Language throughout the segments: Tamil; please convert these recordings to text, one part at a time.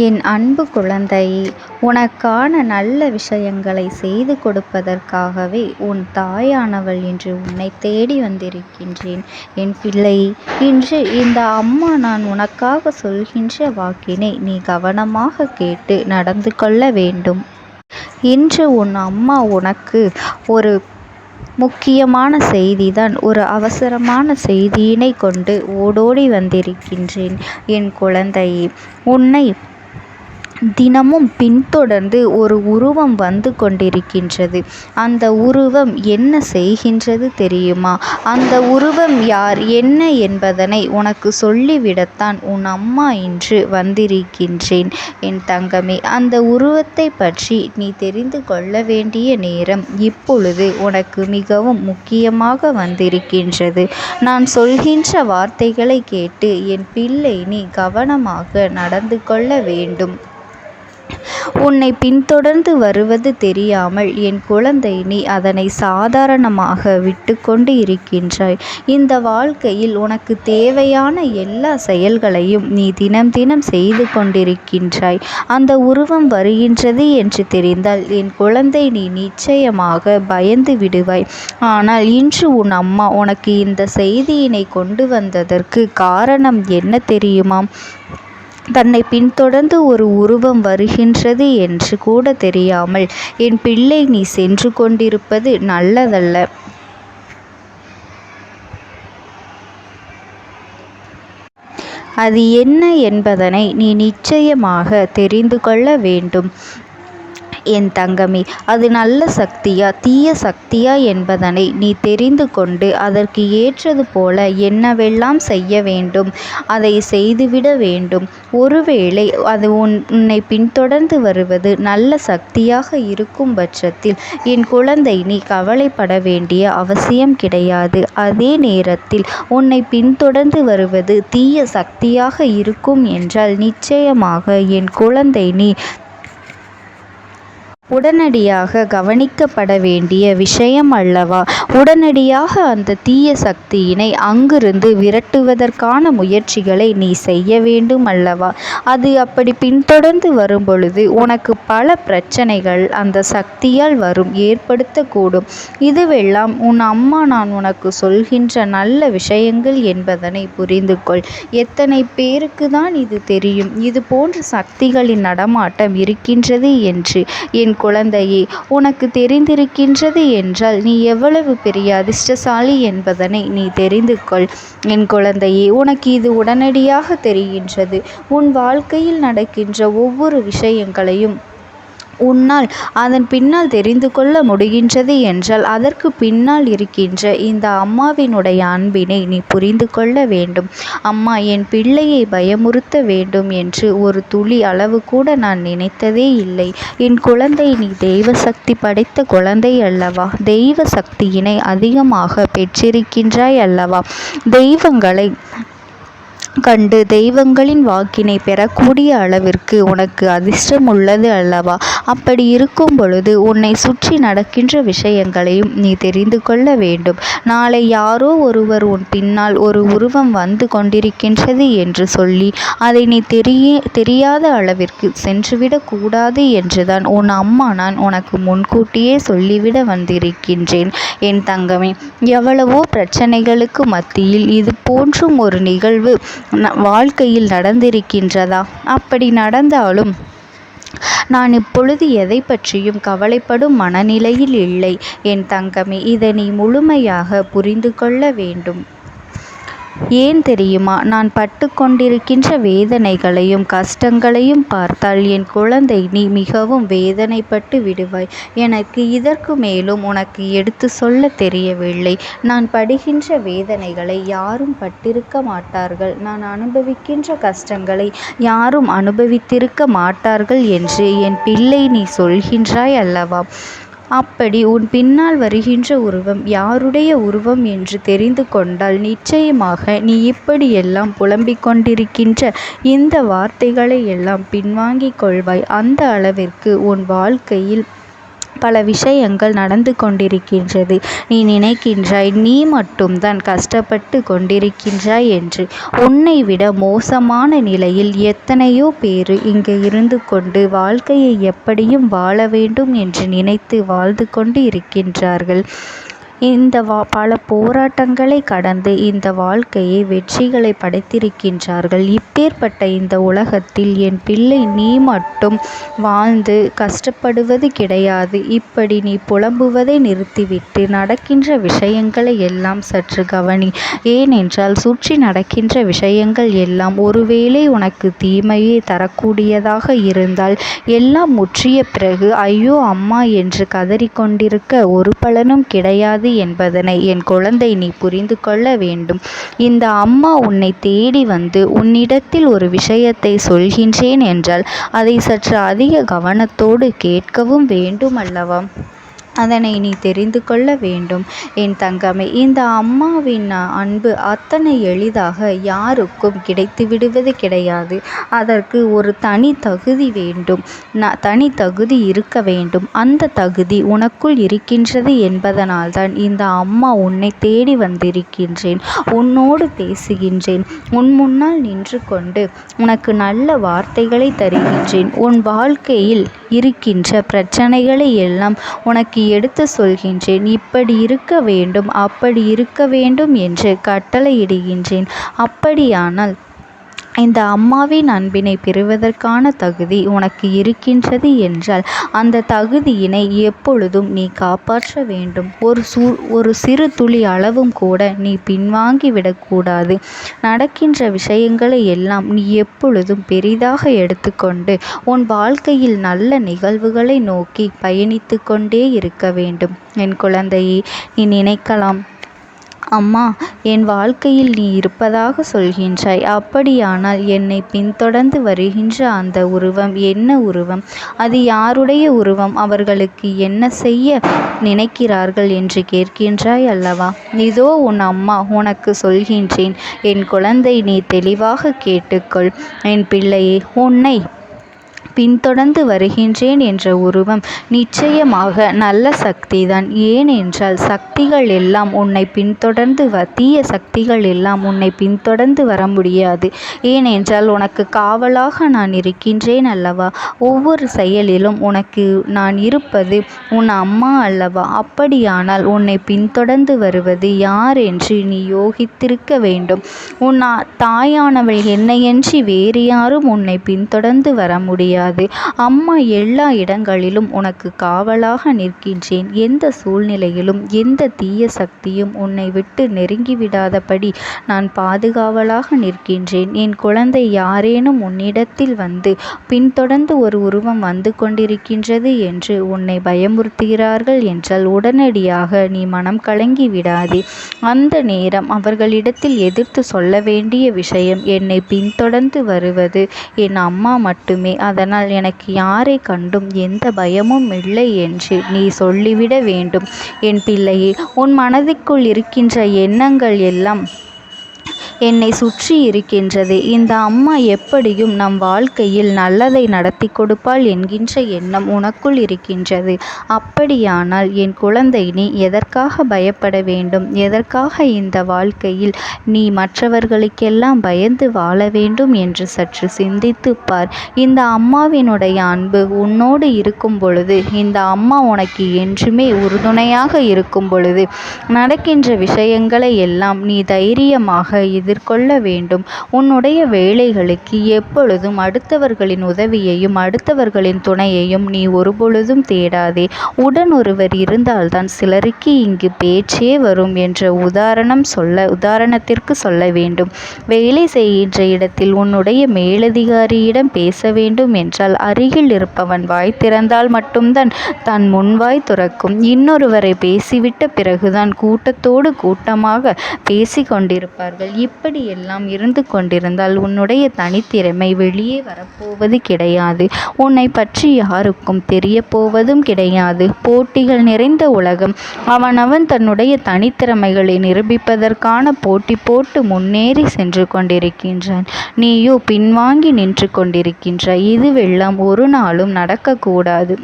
என் அன்பு குழந்தை உனக்கான நல்ல விஷயங்களை செய்து கொடுப்பதற்காகவே உன் தாயானவள் என்று உன்னை தேடி வந்திருக்கின்றேன். என் பிள்ளை இன்று இந்த அம்மா நான் உனக்காக சொல்கின்ற வாக்கினை நீ கவனமாக கேட்டு நடந்து கொள்ள வேண்டும். இன்று உன் அம்மா உனக்கு ஒரு முக்கியமான செய்திதான் ஒரு அவசரமான செய்தியினை கொண்டு ஓடோடி வந்திருக்கின்றேன். என் குழந்தையே உன்னை தினமும் பின்தொடர்ந்து ஒரு உருவம் வந்து கொண்டிருக்கின்றது. அந்த உருவம் என்ன செய்கின்றது தெரியுமா? அந்த உருவம் யார்? என்ன என்பதனை உனக்கு சொல்லிவிடத்தான் உன் அம்மா இன்று வந்திருக்கின்றேன். என் தங்கமே அந்த உருவத்தை பற்றி நீ தெரிந்து கொள்ள வேண்டிய நேரம் இப்பொழுது உனக்கு மிகவும் முக்கியமாக வந்திருக்கின்றது. நான் சொல்கின்ற வார்த்தைகளை கேட்டு என் பிள்ளை நீ கவனமாக நடந்து கொள்ள வேண்டும். உன்னை பின்தொடர்ந்து வருவது தெரியாமல் என் குழந்தை நீ அதனை சாதாரணமாக விட்டுக்கொண்டு இருக்கின்றாய். இந்த வாழ்க்கையில் உனக்கு தேவையான எல்லா செயல்களையும் நீ தினம் தினம் செய்து கொண்டிருக்கின்றாய். அந்த உருவம் வருகின்றது என்று தெரிந்தால் என் குழந்தை நீ நிச்சயமாக பயந்து விடுவாய். ஆனால் இன்று உன் அம்மா உனக்கு இந்த செய்தியினை கொண்டு வந்ததற்கு காரணம் என்ன தெரியுமா? தன்னை பின்தொடர்ந்து ஒரு உருவம் வருகின்றது என்று கூட தெரியாமல் என் பிள்ளை நீ சென்று கொண்டிருப்பது நல்லதல்ல. அது என்ன என்பதனை நீ நிச்சயமாக தெரிந்து கொள்ள வேண்டும். என் தங்கமே அது நல்ல சக்தியா தீய சக்தியா என்பதனை நீ தெரிந்து கொண்டு அதற்கு ஏற்றது போல என்னவெல்லாம் செய்ய வேண்டும் அதை செய்துவிட வேண்டும். ஒருவேளை அது உன் உன்னை பின்தொடர்ந்து வருவது நல்ல சக்தியாக இருக்கும் பட்சத்தில் என் குழந்தை நீ கவலைப்பட வேண்டிய அவசியம் கிடையாது. அதே நேரத்தில் உன்னை பின்தொடர்ந்து வருவது தீய சக்தியாக இருக்கும் என்றால் நிச்சயமாக என் குழந்தை நீ உடனடியாக கவனிக்கப்பட வேண்டிய விஷயம் அல்லவா? உடனடியாக அந்த தீய சக்தியினை அங்கிருந்து விரட்டுவதற்கான முயற்சிகளை நீ செய்ய வேண்டும் அல்லவா? அது அப்படி பின்தொடர்ந்து வரும்பொழுது உனக்கு பல பிரச்சனைகள் அந்த சக்தியால் வரும் ஏற்படுத்தக்கூடும். இதுவெல்லாம் உன் அம்மா நான் உனக்கு சொல்கின்ற நல்ல விஷயங்கள் என்பதனை புரிந்து கொள் எத்தனை பேருக்கு தான் இது தெரியும்? இது போன்ற சக்திகளின் நடமாட்டம் இருக்கின்றது என்று. என் குழந்தையே உனக்கு தெரிந்திருக்கின்றது என்றால் நீ எவ்வளவு பெரிய அதிர்ஷ்டசாலி என்பதனை நீ தெரிந்து கொள். என் குழந்தையே உனக்கு இது உடனடியாக தெரிகின்றது. உன் வாழ்க்கையில் நடக்கின்ற ஒவ்வொரு விஷயங்களையும் உன்னால் அதன் பின்னால் தெரிந்து கொள்ள முடிகின்றது என்றால் அதற்கு பின்னால் இருக்கின்ற இந்த அம்மாவினுடைய அன்பினை நீ புரிந்து கொள்ள வேண்டும். அம்மா என் பிள்ளையை பயமுறுத்த வேண்டும் என்று ஒரு துளி அளவு கூட நான் நினைத்ததே இல்லை. என் குழந்தை நீ தெய்வ சக்தி படைத்த குழந்தை அல்லவா? தெய்வ சக்தியினை அதிகமாக பெற்றிருக்கின்றாய் அல்லவா? தெய்வங்களை கண்டு தெய்வங்களின் வாக்கினை பெறக்கூடிய அளவிற்கு உனக்கு அதிர்ஷ்டம் உள்ளது அல்லவா? அப்படி இருக்கும் பொழுது உன்னை சுற்றி நடக்கின்ற விஷயங்களையும் நீ தெரிந்து கொள்ள வேண்டும். நாளை யாரோ ஒருவர் உன் பின்னால் ஒரு உருவம் வந்து கொண்டிருக்கின்றது என்று சொல்லி அதை நீ தெரிய தெரியாத அளவிற்கு சென்றுவிடக் கூடாது என்றுதான் உன் அம்மா நான் உனக்கு முன்கூட்டியே சொல்லிவிட வந்திருக்கின்றேன். என் தங்கமே எவ்வளவோ பிரச்சனைகளுக்கு மத்தியில் இது போன்றும் ஒரு நிகழ்வு. வாழ்க்கையில் நடந்திருக்கின்றதா? அப்படி நடந்தாலும் நான் இப்பொழுது எதை பற்றியும் கவலைப்படும் மனநிலையில் இல்லை. என் தங்கமே இதை நீ முழுமையாக புரிந்து கொள்ள வேண்டும். ஏன் தெரியுமா? நான் பட்டு கொண்டிருக்கின்ற வேதனைகளையும் கஷ்டங்களையும் பார்த்தால் என் குழந்தை நீ மிகவும் வேதனைப்பட்டு விடுவாய். எனக்கு இதற்கு மேலும் உனக்கு எடுத்து சொல்ல தெரியவில்லை. நான் படுகின்ற வேதனைகளை யாரும் பட்டிருக்க மாட்டார்கள். நான் அனுபவிக்கின்ற கஷ்டங்களை யாரும் அனுபவித்திருக்க மாட்டார்கள் என்று என் பிள்ளை நீ சொல்கின்றாய் அல்லவா? அப்படி உன் பின்னால் வருகின்ற உருவம் யாருடைய உருவம் என்று தெரிந்து கொண்டால் நிச்சயமாக நீ இப்படியெல்லாம் புலம்பிக் கொண்டிருக்கின்ற இந்த வார்த்தைகளை எல்லாம் பின்வாங்கிக் கொள்வாய். அந்த அளவிற்கு உன் வாழ்க்கையில் பல விஷயங்கள் நடந்து கொண்டிருக்கின்றது. நீ நினைக்கின்றாய் நீ மட்டும்தான் கஷ்டப்பட்டு கொண்டிருக்கின்றாய் என்று. உன்னை விட மோசமான நிலையில் எத்தனையோ பேர் இங்கே இருந்து கொண்டு வாழ்க்கையை எப்படியும் வாழ வேண்டும் என்று நினைத்து வாழ்ந்து கொண்டு இருக்கின்றார்கள். இந்த வா பல போராட்டங்களை கடந்து இந்த வாழ்க்கையை வெற்றிகளை படைத்திருக்கின்றார்கள். இப்பேற்பட்ட இந்த உலகத்தில் என் பிள்ளை நீ மட்டும் வாழ்ந்து கஷ்டப்படுவது கிடையாது. இப்படி நீ புலம்புவதை நிறுத்திவிட்டு நடக்கின்ற விஷயங்களை எல்லாம் சற்று கவனி. ஏனென்றால் சுற்றி நடக்கின்ற விஷயங்கள் எல்லாம் ஒருவேளை உனக்கு தீமையை தரக்கூடியதாக இருந்தால் எல்லாம் முற்றிய பிறகு ஐயோ அம்மா என்று கதறிக்கொண்டிருக்க ஒரு பலனும் கிடையாது என்பதனை என் குழந்தை நீ புரிந்து கொள்ள வேண்டும். இந்த அம்மா உன்னை தேடி வந்து உன்னிடத்தில் ஒரு விஷயத்தை சொல்கின்றேன் என்றால் அதை சற்று அதிக கவனத்தோடு கேட்கவும் வேண்டும் அல்லவா அதனை நீ தெரிந்து கொள்ள வேண்டும். என் தங்கமே இந்த அம்மாவின் அன்பு அத்தனை எளிதாக யாருக்கும் கிடைத்து விடுவது கிடையாது. அதற்கு ஒரு தனி தகுதி வேண்டும். ந தனி தகுதி இருக்க வேண்டும். அந்த தகுதி உனக்குள் இருக்கின்றது என்பதனால்தான் இந்த அம்மா உன்னை தேடி வந்திருக்கின்றேன். உன்னோடு பேசுகின்றேன். உன் முன்னால் நின்று கொண்டு உனக்கு நல்ல வார்த்தைகளை தருகின்றேன். உன் வாழ்க்கையில் இருக்கின்ற பிரச்சனைகளை எல்லாம் உனக்கு எடுத்து சொல்கின்றேன். இப்படி இருக்க வேண்டும் அப்படி இருக்க வேண்டும் என்று கட்டளையிடுகின்றேன். அப்படியானால் இந்த அம்மாவின் அன்பினை பெறுவதற்கான தகுதி உனக்கு இருக்கின்றது என்றால் அந்த தகுதியினை எப்பொழுதும் நீ காப்பாற்ற வேண்டும். ஒரு சு ஒரு சிறு துளி அளவும் கூட நீ பின்வாங்கி விடக்கூடாது நடக்கின்ற விஷயங்களை எல்லாம் நீ எப்பொழுதும் பெரிதாக எடுத்துக்கொண்டு உன் வாழ்க்கையில் நல்ல நிகழ்வுகளை நோக்கி பயணித்து கொண்டே இருக்க வேண்டும். என் குழந்தையை நீ நினைக்கலாம் அம்மா என் வாழ்க்கையில் நீ இருப்பதாக சொல்கின்றாய். அப்படியானால் என்னை பின்தொடர்ந்து வருகின்ற அந்த உருவம் என்ன உருவம்? அது யாருடைய உருவம்? அவர்களுக்கு என்ன செய்ய நினைக்கிறார்கள் என்று கேட்கின்றாய் அல்லவா? இதோ உன் அம்மா உனக்கு சொல்கின்றேன். என் குழந்தை நீ தெளிவாக கேட்டுக்கொள். என் பிள்ளையே உன்னை பின்தொடர்ந்து வருகின்றேன் என்ற உருவம் நிச்சயமாக நல்ல சக்திதான். ஏனென்றால் சக்திகள் எல்லாம் உன்னை பின்தொடர்ந்து வ தீய சக்திகள் எல்லாம் உன்னை பின்தொடர்ந்து வர முடியாது. ஏனென்றால் உனக்கு காவலாக நான் இருக்கின்றேன் அல்லவா? ஒவ்வொரு செயலிலும் உனக்கு நான் இருப்பது உன் அம்மா அல்லவா? அப்படியானால் உன்னை பின்தொடர்ந்து வருவது யார் என்று நீ யோகித்திருக்க வேண்டும். உன் தாயானவள் என்னையன்றி வேறு யாரும் உன்னை பின்தொடர்ந்து வர முடியாது. முடியாது. அம்மா எல்லா இடங்களிலும் உனக்கு காவலாக நிற்கின்றேன். எந்த சூழ்நிலையிலும் எந்த தீய சக்தியும் உன்னை விட்டு நெருங்கிவிடாதபடி நான் பாதுகாவலாக நிற்கின்றேன். என் குழந்தை யாரேனும் உன்னிடத்தில் வந்து பின்தொடர்ந்து ஒரு உருவம் வந்து கொண்டிருக்கின்றது என்று உன்னை பயமுறுத்துகிறார்கள் என்றால் உடனடியாக நீ மனம் கலங்கி விடாதே. அந்த நேரம் அவர்களிடத்தில் எதிர்த்து சொல்ல வேண்டிய விஷயம் என்னை பின்தொடர்ந்து வருவது. என் அம்மா மட்டுமே அதனால் ஆனால் எனக்கு யாரை கண்டும் எந்த பயமும் இல்லை என்று நீ சொல்லிவிட வேண்டும். என் பிள்ளையே உன் மனதிற்குள் இருக்கின்ற எண்ணங்கள் எல்லாம் என்னை சுற்றி இருக்கின்றது. இந்த அம்மா எப்படியும் நம் வாழ்க்கையில் நல்லதை நடத்தி கொடுப்பாள் என்கின்ற எண்ணம் உனக்குள் இருக்கின்றது. அப்படியானால் என் குழந்தை நீ எதற்காக பயப்பட வேண்டும்? எதற்காக இந்த வாழ்க்கையில் நீ மற்றவர்களுக்கெல்லாம் பயந்து வாழ வேண்டும் என்று சற்று சிந்தித்து பார். இந்த அம்மாவினுடைய அன்பு உன்னோடு இருக்கும் பொழுது இந்த அம்மா உனக்கு என்றுமே உறுதுணையாக இருக்கும் பொழுது நடக்கின்ற விஷயங்களை எல்லாம் நீ தைரியமாக இது எதிர்கொள்ள வேண்டும். உன்னுடைய வேலைகளுக்கு எப்பொழுதும் அடுத்தவர்களின் உதவியையும் அடுத்தவர்களின் துணையையும் நீ ஒருபொழுதும் தேடாதே. உடன் ஒருவர் இருந்தால்தான் சிலருக்கு இங்கு பேச்சே வரும் என்ற உதாரணம் சொல்ல உதாரணத்திற்கு சொல்ல வேண்டும். வேலை செய்கின்ற இடத்தில் உன்னுடைய மேலதிகாரியிடம் பேச வேண்டும் என்றால் அருகில் இருப்பவன் வாய் திறந்தால் மட்டும்தான் தன் முன்வாய் துறக்கும். இன்னொருவரை பேசிவிட்ட பிறகுதான் கூட்டத்தோடு கூட்டமாக பேசிக்கொண்டிருப்பார்கள். இப்ப இப்படியெல்லாம் இருந்து கொண்டிருந்தால் உன்னுடைய தனித்திறமை வெளியே வரப்போவது கிடையாது. உன்னை பற்றி யாருக்கும் தெரியப்போவதும் கிடையாது. போட்டிகள் நிறைந்த உலகம். அவனவன் தன்னுடைய தனித்திறமைகளை நிரூபிப்பதற்கான போட்டி போட்டு முன்னேறி சென்று கொண்டிருக்கின்றான். நீயோ பின்வாங்கி நின்று கொண்டிருக்கின்ற இதுவெல்லாம் ஒரு நாளும் நடக்கக்கூடாது.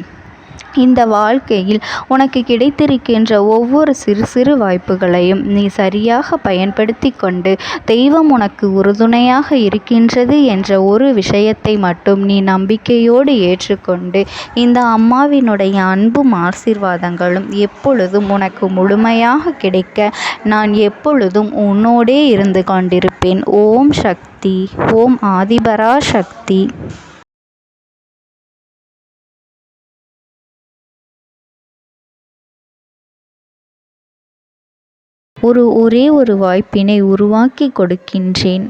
இந்த வாழ்க்கையில் உனக்கு கிடைத்திருக்கின்ற ஒவ்வொரு சிறு சிறு வாய்ப்புகளையும் நீ சரியாக பயன்படுத்தி கொண்டு தெய்வம் உனக்கு உறுதுணையாக இருக்கின்றது என்ற ஒரு விஷயத்தை மட்டும் நீ நம்பிக்கையோடு ஏற்றுக்கொண்டு இந்த அம்மாவினுடைய அன்பும் ஆசீர்வாதங்களும் எப்பொழுதும் உனக்கு முழுமையாக கிடைக்க நான் எப்பொழுதும் உன்னோடே இருந்து கொண்டிருப்பேன். ஓம் சக்தி. ஓம் ஆதிபரா சக்தி ஒரு ஒரே ஒரு வாய்ப்பினை உருவாக்கிக் கொடுக்கின்றேன்.